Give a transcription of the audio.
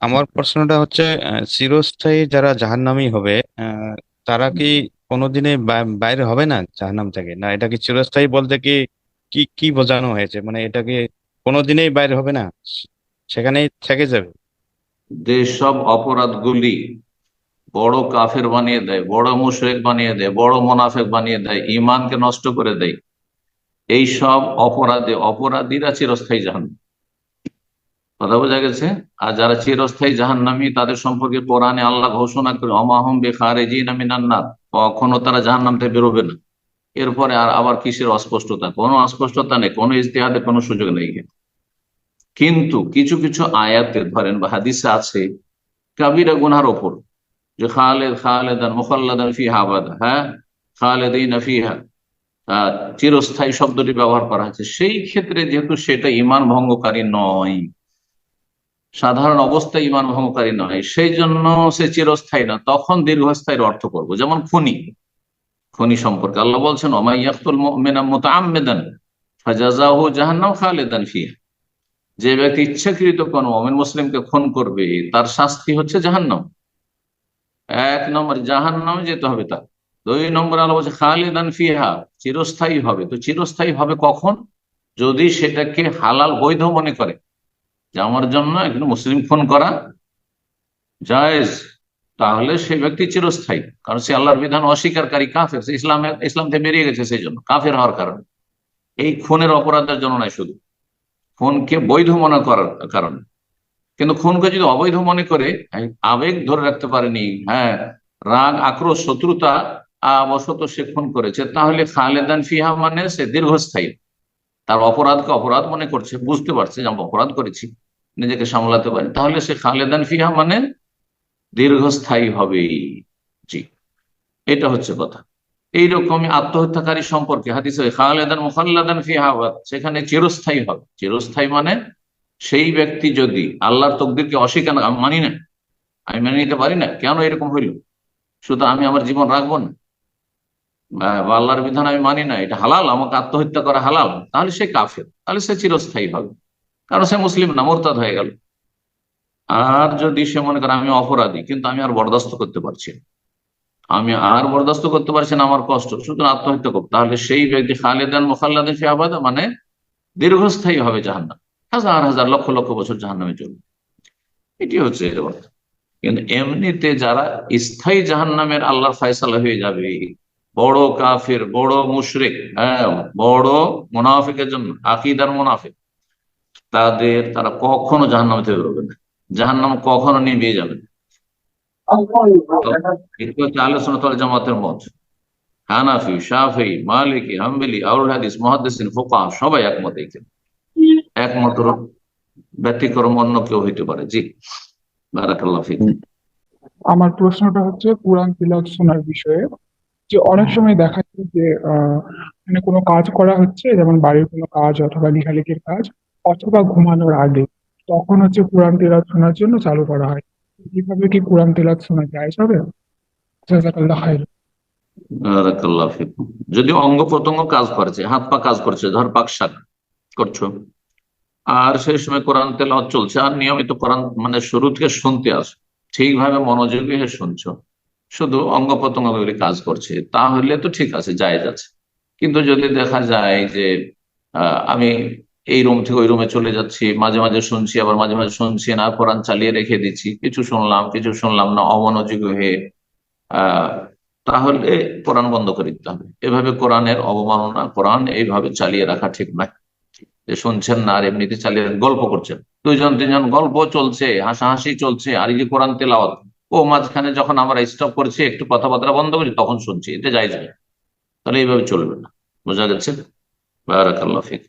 আমার প্রশ্নটা হচ্ছে চিরস্থায়ী যারা জাহান্নামী হবে তারা কি কোনোদিনে বাইরে হবে না জাহান্নাম থেকে? না এটা কি চিরস্থায়ী বলতে কি কি কি বোঝানো হয়েছে? মানে এটা কি কোনোদিনেই বাইরে হবে না? সেখানেই থেকে যাবে। যেসব অপরাধগুলি বড় কাফের বানিয়ে দেয় বড় মুশরিক বানিয়ে দেয় বড় মোনাফেক বানিয়ে দেয় ইমানকে নষ্ট করে দেয়। এই সব অপরাধে অপরাধীরা চিরস্থায়ী জাহান কথা বোঝা গেছে? আর যারা চিরস্থায়ী জাহান্নামী, তাদের সম্পর্কে কোরআনে আল্লাহ ঘোষণা করে, অমাহম মিনান্নার কখনো তারা জাহান্নাম থেকে বেরোবে না। এরপরে আর আবার কিসের অস্পষ্টতা? কোনো অস্পষ্টতা নেই, কোনো ইজতেহাদে কোনো সুযোগ নেই কিন্তু কিছু কিছু আয়াতে, ধরেন বা হাদিসে আছে, কাবিরা গুনার ওপর, যে খালেদ, খালেদান, মুখাল্লাদান ফি হাবাদা হ্যাঁ? খালেদিন ফিহা। চিরস্থায়ী শব্দটি ব্যবহার করা হয়েছে। সেই ক্ষেত্রে যেহেতু সেটা ইমান ভঙ্গকারী নয় সাধারণ অবস্থায় ইমান ভঙ্গকারী নয়। সেই জন্য সে চিরস্থায়ী না তখন দীর্ঘস্থায়ীর অর্থ করব। যেমন খুনি। খনি সম্পর্কে আল্লাহ বলছেন ওমাইয়াকুল জাহান্নাম ফিহা। যে ব্যক্তি ইচ্ছাকৃত কোন মুমিন মুসলিমকে খুন করবে, তার শাস্তি হচ্ছে জাহান্নাম। এক নম্বর, জাহান্নাম যেতে হবে তার। দুই নম্বর, আল্লাহ বলছে খালিদান ফিহা। চিরস্থায়ী হবে। তো চিরস্থায়ী হবে কখন? যদি সেটাকে হালাল বৈধ মনে করে। যে আমার জন্য একজন মুসলিম খুন করা জায়েজ, তাহলে সেই ব্যক্তি চিরস্থায়ী। কারণ সে আল্লাহর বিধান অস্বীকারী কাফের, সে ইসলামে, ইসলাম থেকে বেরিয়ে গেছে সেই জন্য, কাফের হওয়ার কারণে। এই খুনের অপরাধের জন্য নয় শুধু, খুনকে বৈধ মনে করার কারণে। কিন্তু খুনকে যদি অবৈধ মনে করে আবেগ ধরে রাখতে পারেনি হ্যাঁ রাগ, আক্রোশ, শত্রুতা বশত সে খুন করেছে, তাহলে খালেদান ফিহা মানে সে দীর্ঘস্থায়ী। তার অপরাধকে অপরাধ মনে করছে, বুঝতে পারছে যে আমি অপরাধ করেছি, নিজেকে সামলাতে পারি। তাহলে সে খালেদান ফিহা মানে দীর্ঘস্থায়ী হবে। জি, এটা হচ্ছে কথা। এইরকমই আত্মহত্যাকারী সম্পর্কে হাদিস খালেদান মুখাল্লাদান ফিহাবাদ সেখানে চিরস্থায়ী হবে। চিরস্থায়ী মানে সেই ব্যক্তি যদি আল্লাহর তকদিরকে অস্বীকার আমি মানি না, আমি মেনে নিতে পারি না, কেন এরকম হইল? শুধু আমি আমার জীবন রাখব না। আল্লাহর বিধান আমি মানি না, এটা হালাল, আমাকে আত্মহত্যা করা হালাল, তাহলে সে কাফের, তাহলে সে চিরস্থায়ী হবে। কারণ সে মুসলিম না, মোরতাদ হয়ে গেল। আর যদি সে মনে করে আমি অপরাধী, কিন্তু আমি আর বরদাস্ত করতে পারছি না। আমি আর বরদাস্ত করতে পারছি না, আমার কষ্ট, সুতরাং আত্মহত্যা করব। তাহলে সেই ব্যক্তি খালেদান মোখাল্লাদান সে আবাদ মানে দীর্ঘস্থায়ী হবে জাহান্নাম। হাজার হাজার, লক্ষ লক্ষ বছর জাহান্নামে চলবে। এটি হচ্ছে এর কিন্তু এমনিতে যারা স্থায়ী জাহান্নামের আল্লাহর ফয়সালা হয়ে যাবে বড় কাফের, বড় মুশরেক হ্যাঁ বড় মুনাফিকের জন্য, আকিদার মুনাফিক। তাদের, তারা কখনো জাহান্নাম থেকে বেরোবে না। জাহান্নাম কখনো নিয়ে যাবে জামাতের মত। হানাফি, শাফি, মালিকি, হাম্বেলি, আউল হাদিস মহাদিসিন ফোকা সবাই একমত এখানে একমাত্র ব্যতিক্রম অন্য কেউ হইতে পারে। জি। বারাকাল্লাহ আমার প্রশ্নটা হচ্ছে, কোরআন তিলাওয়াত শোনার বিষয়ে যে অনেক সময় দেখা যায় যে আহ মানে কোনো কাজ করা হচ্ছে যেমন বাড়ির কোনো কাজ অথবা লেখালেখির কাজ অথবা ঘুমানোর আগে। তখন হচ্ছে কোরআন তিলাওয়াত শোনার জন্য চালু করা হয়। এইভাবে কি কোরআন তিলাওয়াত শোনা যায় হবে জাযাকাল্লাহ খাইর বারাকাল্লাহ যদি অঙ্গ প্রত্যঙ্গ কাজ করছে হাত পা কাজ করছে ধর পাক শাক করছ। আর সেই সময় কোরআন তেলাওয়াত চলছে আর নিয়মিত কোরআন মানে শুরু থেকে শুনতে আসো। ঠিকভাবে মনোযোগী হয়ে শুনছো। শুধু অঙ্গ প্রত্যঙ্গগুলি কাজ করছে, তাহলে তো ঠিক আছে, জায়েজ আছে। কিন্তু যদি দেখা যায় যে আমি এই রুম থেকে ওই রুমে চলে যাচ্ছি, মাঝে মাঝে শুনছি, আবার মাঝে মাঝে শুনছি না, কোরআন চালিয়ে রেখে দিচ্ছি, কিছু শুনলাম কিছু শুনলাম না, অমনোযোগী হয়ে তাহলে কোরআন বন্ধ করে দিতে হবে। এভাবে কোরআনের অবমাননা, কোরআন এইভাবে চালিয়ে রাখা ঠিক নয়। যে শুনছেন না আর এমনিতে চালিয়ে গল্প করছেন। দুইজন, তিনজন, গল্প চলছে, হাসাহাসি চলছে, আর এই যে কোরআন তেলাওয়াত ও মাঝখানে যখন আমরা স্টপ করছি, একটু কথাবার্তা বন্ধ করি, তখন শুনছি, এটা যাই যায় তাহলে এইভাবে চলবে না। বোঝা গেছে বারাকাল্লাহ ফিক।